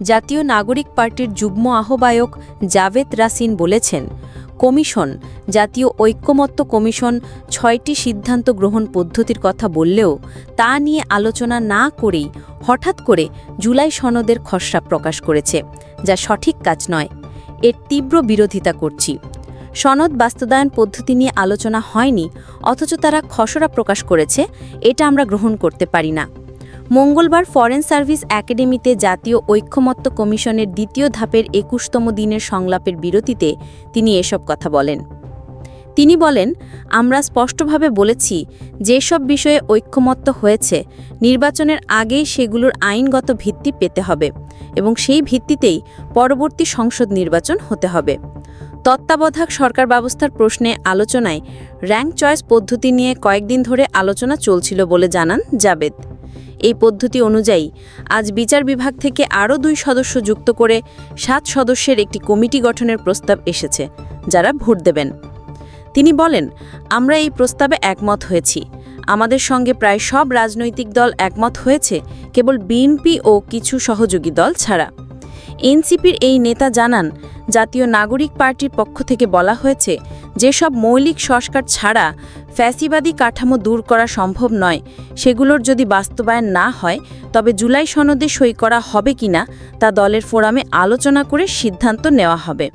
জাতীয় নাগরিক পার্টির যুগ্ম আহ্বায়ক জাভেদ রাসিন বলেছেন, কমিশন, জাতীয় ঐক্যমত্য কমিশন ছয়টি সিদ্ধান্ত গ্রহণ পদ্ধতির কথা বললেও তা নিয়ে আলোচনা না করেই হঠাৎ করে জুলাই সনদের খসড়া প্রকাশ করেছে, যা সঠিক কাজ নয়। এর তীব্র বিরোধিতা করছি। সনদ বাস্তবায়ন পদ্ধতি নিয়ে আলোচনা হয়নি, অথচ তারা খসড়া প্রকাশ করেছে, এটা আমরা গ্রহণ করতে পারি না। মঙ্গলবার ফরেন সার্ভিস একাডেমিতে জাতীয় ঐক্যমত্য কমিশনের দ্বিতীয় ধাপের একুশতম দিনের সংলাপের বিরতিতে তিনি এসব কথা বলেন। তিনি বলেন, আমরা স্পষ্টভাবে বলেছি, যেসব বিষয়ে ঐক্যমত্য হয়েছে, নির্বাচনের আগেই সেগুলোর আইনগত ভিত্তি পেতে হবে এবং সেই ভিত্তিতেই পরবর্তী সংসদ নির্বাচন হতে হবে। তত্ত্বাবধায়ক সরকার ব্যবস্থার প্রশ্নে আলোচনায় র্যাঙ্ক চয়েস পদ্ধতি নিয়ে কয়েকদিন ধরে আলোচনা চলছিল বলে জানান জাবেদ। এই পদ্ধতি অনুযায়ী আজ বিচার বিভাগ থেকে আরও দুই সদস্য যুক্ত করে সাত সদস্যের একটি কমিটি গঠনের প্রস্তাব এসেছে, যারা ভোট দেবেন। তিনি বলেন, আমরা এই প্রস্তাবে একমত হয়েছি। আমাদের সঙ্গে প্রায় সব রাজনৈতিক দল একমত হয়েছে, কেবল বিএনপি ও কিছু সহযোগী দল ছাড়া। এনসিপির এই নেতা জানান, জাতীয় নাগরিক পার্টির পক্ষ থেকে বলা হয়েছে, যেসব মৌলিক সংস্কার ছাড়া ফ্যাসিবাদী কাঠামো দূর করা সম্ভব নয়। সেগুলোর যদি বাস্তবায়ন না হয়, তবে জুলাই সনদে সই করা হবে কিনা তা দলের ফোরামে আলোচনা করে সিদ্ধান্ত নেওয়া হবে।